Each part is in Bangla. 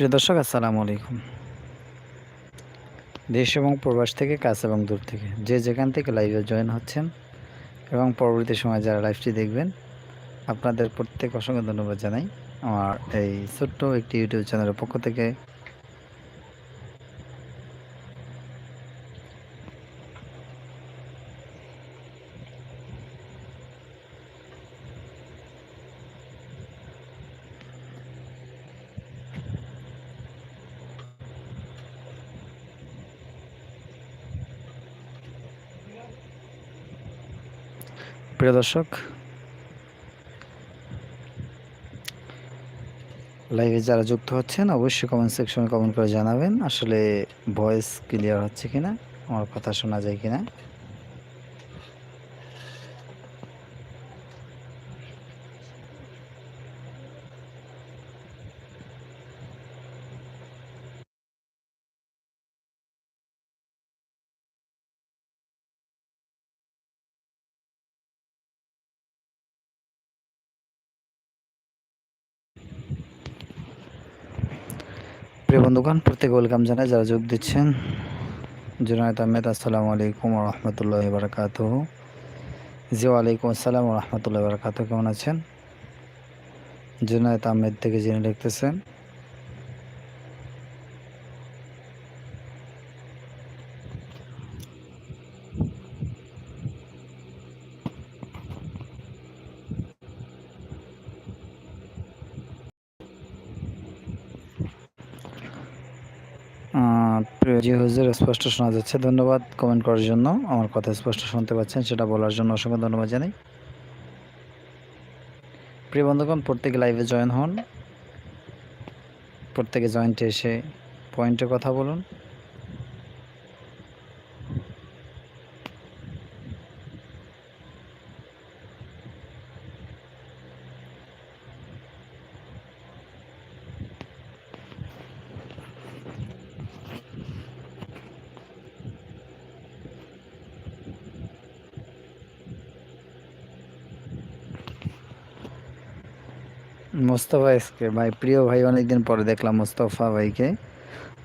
প্রিয় দর্শক, আসসালামু আলাইকুম। দেশ এবং প্রবাস থেকে কাজ এবং দূর থেকে যে যেখান থেকে লাইভে জয়েন হচ্ছেন এবং পরবর্তী সময় যারা লাইভটি দেখবেন, আপনাদের প্রত্যেক অসংখ্য ধন্যবাদ জানাই। আমার এই ছোট্ট একটি ইউটিউব চ্যানেলের পক্ষ থেকে প্রিয় দর্শক লাইভে যারা যুক্ত হচ্ছেন, অবশ্যই কমেন্ট সেকশনে কমেন্ট করে জানাবেন আসলে ভয়েস ক্লিয়ার হচ্ছে কিনা, আমার কথা শোনা যায় কিনা। প্রিয় বন্ধুগণ প্রত্যেকে ওয়েলকাম জানাই। যারা যোগ দিচ্ছেন, জুনায়দ আহমেদ, আসসালামু আলাইকুম রহমতুল্লাহ বারকাত জি, ওয়ালাইকুম আসসালাম রহমতুল্লাহ বারকাত কেমন আছেন? জুনায়দ আহমেদ থেকে যিনি লিখতেছেন জি হুজুর, স্পষ্ট শোনা যাচ্ছে। ধন্যবাদ কমেন্ট করার জন্য। আমার কথা স্পষ্ট শুনতে পাচ্ছেন, সেটা বলার জন্য অসংখ্য ধন্যবাদ জানাই। প্রিয় বন্ধুগণ, প্রত্যেকে লাইভে জয়েন হন। প্রত্যেকে জয়েন্টে এসে পয়েন্টে কথা বলুন। মোস্তফা এসকে। ভাই, প্রিয় ভাই, অনেকদিন পরে দেখলাম মোস্তফা ভাইকে।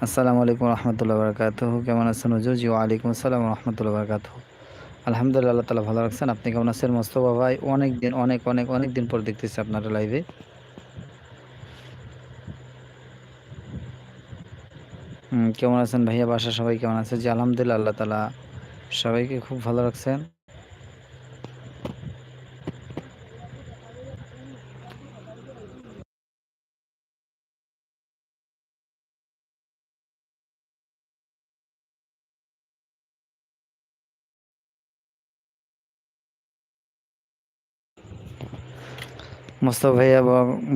আসসালামু আলাইকুম রহমতুল্লাহ বরকাত কেমন আছেন হুজুর? জি, ওয়ালাইকুম আসসালাম রহমতুল্লাহ বরকাত আলহামদুলিল্লাহ, আল্লাহ তালা ভালো রাখছেন। আপনি কেমন আছেন মোস্তফা ভাই? অনেক দিন অনেক অনেক অনেক দিন পর দেখতেছি আপনারা লাইভে কেমন আছেন ভাইয়া? বাসা সবাই কেমন আছে? জি, আলহামদুলিল্লাহ, আল্লাহ তালা সবাইকে খুব ভালো রাখছেন। মোস্তফা ভাইয়া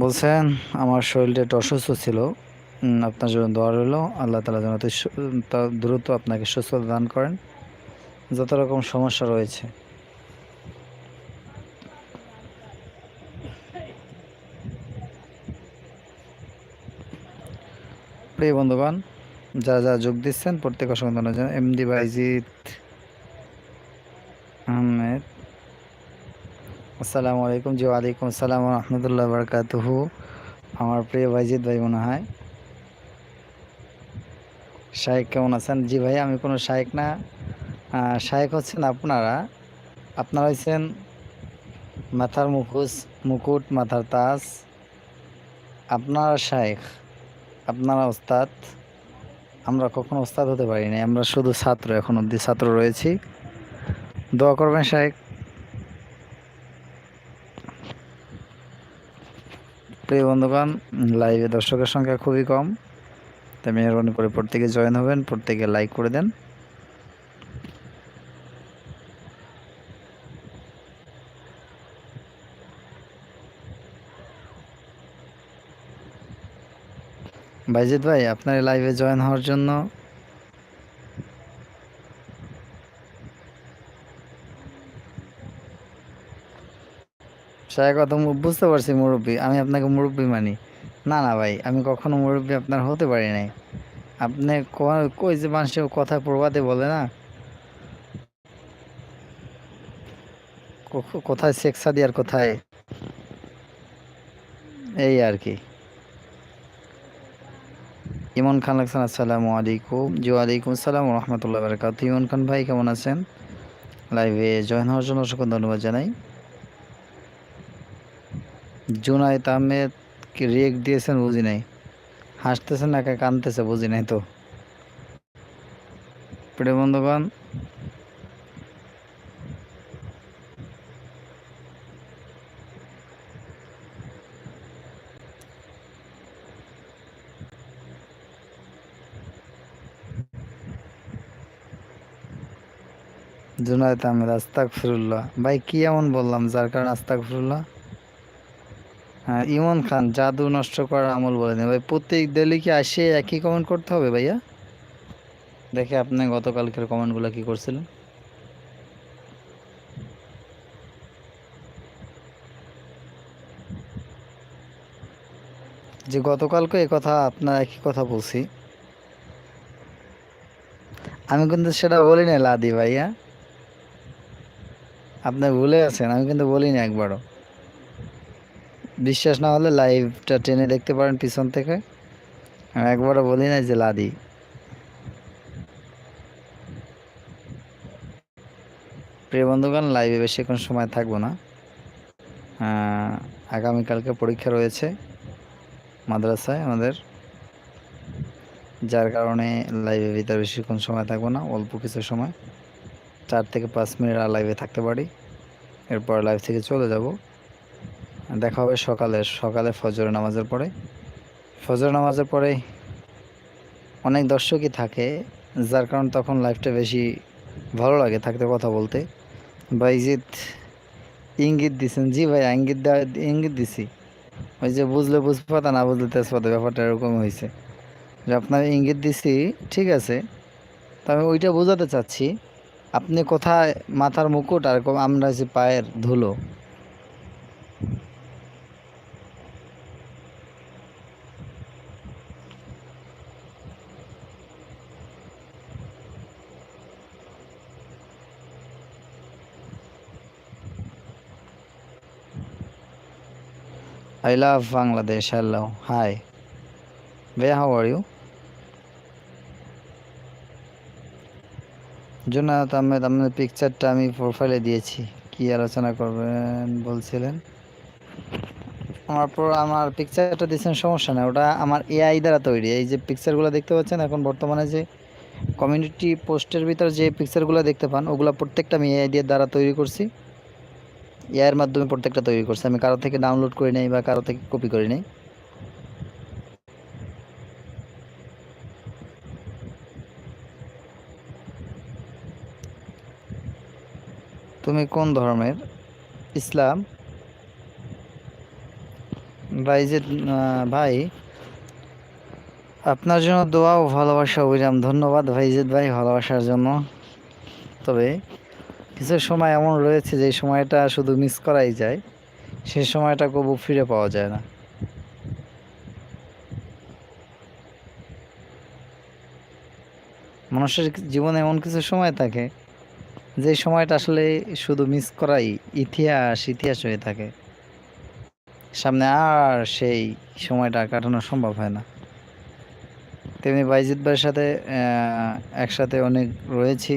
বলছেন, আমার শরীরটা একটু অসুস্থ ছিল। আপনার জন্য দোয়া রইল। আল্লাহ তালা যেন দ্রুত আপনাকে সুস্থতা দান করেন। যত রকম সমস্যা রয়েছে। প্রিয় বন্ধুগণ, যারা যারা যোগ দিচ্ছেন, প্রত্যেক অসংখ্য এমডি বাইজিৎ আসসালামু আলাইকুম জি, ওয়ালাইকুম আসসালাম রহমতুল্লাহ বরকাতুহু। আমার প্রিয় ভাইজিৎ ভাই মনে হয়। শায়েক কেমন আছেন? জি ভাই, আমি কোনো শায়েক না। শায়েক হচ্ছেন আপনারা। আপনারা হচ্ছেন মাথার মুখোশ, মুকুট, মাথার তাজ। আপনারা শায়েখ আপনারা ওস্তাদ। আমরা কখনো ওস্তাদ হতে পারিনি আমরা শুধু ছাত্র এখন অবধি ছাত্র রয়েছি। দোয়া করবেন শায়েক। প্রিয় বন্ধুগণ লাইভে দর্শকের সংখ্যা খুবই কম, তাই মেহরবানি করে প্রত্যেকে জয়েন হবেন, প্রত্যেকে লাইক করে দেন। বাইজিৎ ভাই, আপনার লাইভে জয়েন হওয়ার জন্য সাহেব কথা বুঝতে পারছি মুরব্বী, আমি আপনাকে মুরব্বী মানি। না না ভাই, আমি কখনো মুরব্বী আপনার হতে পারি নাই। আপনি কই যে মানুষের কথা প্রবাদে বলে না? কোথায় শেখ সাদিয়ার কোথায়? এই আর কি। ইমন খান লাগছেন, আসসালামু আলাইকুম। জি, ওয়ালাইকুম আসসালাম রহমতুল্লাহ বারকাত ইমন খান ভাই, কেমন আছেন? লাইভে জয়েন হওয়ার জন্য অসংখ্য ধন্যবাদ জানাই। জুনায়দ আহমেদ কি রিয়েক্ট দিয়েছেন বুঝি নাই। হাসতেছেন না কানতেছে বুঝি নাই তো। প্রিয় বন্ধুগণ জুনায়দ আহমেদ আস্তাক ফিরুল্লাহ ভাই, কি এমন বললাম যার কারণে আস্তাক ফিরুল্লাহ হ্যাঁ ইমন খান, জাদু নষ্ট করার আমল বলে দেন। ভাই, প্রত্যেক ডেলি কি আসে একই কমেন্ট করতে হবে ভাইয়া? দেখে আপনি গতকালকের কমেন্টগুলো কি করছিলেন? যে গতকালকে এই কথা আপনার একই কথা বলছি। আমি কিন্তু সেটা বলি না লাদি ভাইয়া। আপনি ভুলে আছেন, আমি কিন্তু বলিনি একবারও। বিশ্বাস না হলে লাইভটা টেনে দেখতে পারেন পিছন থেকে। আমি একবারও বলি না যে লাদি। প্রিয় বন্ধুগণ লাইভে বেশি বেশিক্ষণ সময় থাকব না। আগামীকালকে পরীক্ষা রয়েছে মাদ্রাসায় আমাদের। যার কারণে লাইভে ভিতরে বেশিক্ষণ সময় থাকব না, অল্প কিছু সময়। চার থেকে পাঁচ মিনিট আর লাইভে থাকতে পারি। এরপর লাইভ থেকে চলে যাব। দেখা হবে সকালে সকালে ফজর নামাজের পরে। ফজর নামাজের পরে অনেক দর্শকই থাকে, যার কারণ তখন লাইফটা বেশি ভালো লাগে থাকতে কথা বলতে। ভাইজিৎ ইঙ্গিত দিছেন। জি ভাই, ইঙ্গিত ইঙ্গিত দিছি। ওই যে বুঝলে বুঝপাতা না বুঝলে তেজপাতা, ব্যাপারটা এরকম হয়েছে। যে আপনার ইঙ্গিত দিছি, ঠিক আছে তো আমি ওইটা বোঝাতে চাচ্ছি, আপনি কোথায় মাথার মুকুট আর আমরা যে পায়ের ধুলো I love Bangladesh. Hello. Hi. Where, how are you? জোনাত Ahmed আপনার পিকচারটা আমি প্রোফাইলে দিয়েছি কি আলোচনা করবেন, বলছিলেন আমার আমার পিকচারটা দিয়েছেন, সমস্যা না ওটা আমার এআই দ্বারা তৈরি এই যে পিকচারগুলো দেখতে পাচ্ছেন, এখন বর্তমানে যে কমিউনিটি পোস্টের ভিতর যে পিকচারগুলো দেখতে পান, ওগুলো প্রত্যেকটা আমি এআই দিয়ে দ্বারা তৈরি করছি এআইয়ের মাধ্যমে প্রত্যেকটা তৈরি করছি। আমি কারও থেকে ডাউনলোড করে নেই বা কারও থেকে কপি করে নেই। তুমি কোন ধর্মের? ইসলাম? যে ভাই, আপনার জন্য দোয়া ও ভালোবাসা অবিরাম ধন্যবাদ ভাইজিৎ ভাই ভালোবাসার জন্য। তবে কিছু সময় এমন রয়েছে যে সময়টা শুধু মিস করাই যায় সেই সময়টা কবু ফিরে পাওয়া যায় না। মানুষের জীবনে এমন কিছু সময় থাকে, যে সময়টা আসলে শুধু মিস করাই ইতিহাস ইতিহাস হয়ে থাকে। সামনে আর সেই সময়টা কাটানো সম্ভব হয় না। তেমনি বাইজিৎ ভাইয়ের সাথে একসাথে অনেক রয়েছি।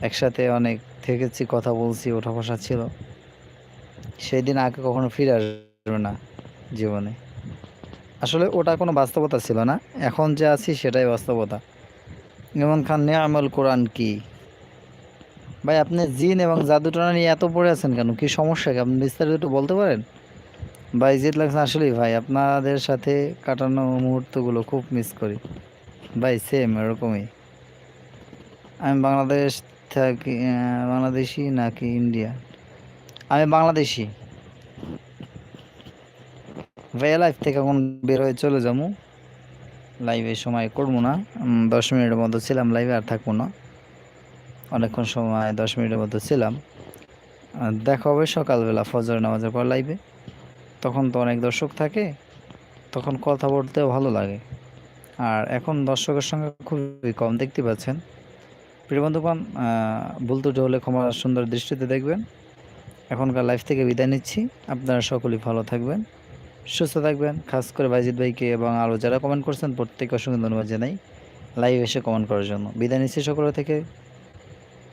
একসাথে অনেক থেকেছি, কথা বলছি ওঠা বসা ছিল। সেই দিন আগে কখনো ফিরে আসবে না জীবনে। আসলে ওটা কোনো বাস্তবতা ছিল না। এখন যে আছি সেটাই বাস্তবতা। ইমন খান, নিয়ামল কোরআন কি? ভাই, আপনি জিন এবং জাদুটনা নিয়ে এত পড়ে আছেন কেন? কি সমস্যা কি? আপনি বিস্তারিত একটু বলতে পারেন? ভাই জিত লাগছে আসলেই ভাই। আপনাদের সাথে কাটানো মুহূর্তগুলো খুব মিস করি। ভাই সেম এরকমই। আমি বাংলাদেশ থাকি বাংলাদেশি নাকি ইন্ডিয়া? আমি বাংলাদেশি। ভাইয়া লাইফ থেকে এখন বের হয়ে চলে যাব। লাইভে সময় করব না। দশ মিনিটের মতো ছিলাম লাইভে আর থাকব না। অনেকক্ষণ সময় দশ মিনিটের মতো ছিলাম। দেখা হবে সকালবেলা ফজর নামাজের পর লাইভে তখন তো অনেক দর্শক থাকে, তখন কথা বলতেও ভালো লাগে। আর এখন দর্শকের সঙ্গে খুবই কম, দেখতে পাচ্ছেন? প্রিয় বন্ধুগণ ভুল ত্রুটি হলে ক্ষমা সুন্দর দৃষ্টিতে দেখবেন। এখনকার লাইফ থেকে বিদায় নিচ্ছি। আপনারা সকলেই ভালো থাকবেন, সুস্থ থাকবেন। খাস করে বাইজিৎ ভাইকে এবং আরও যারা কমেন্ট করছেন প্রত্যেকে অসংখ্য ধন্যবাদ জানাই। লাইভ এসে কমেন্ট করার জন্য। বিদায় নিচ্ছি সকলের থেকে।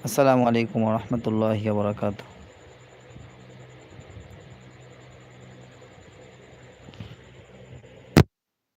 আসসালামু আলাইকুম রহমতুল্লাহ বরাকাতু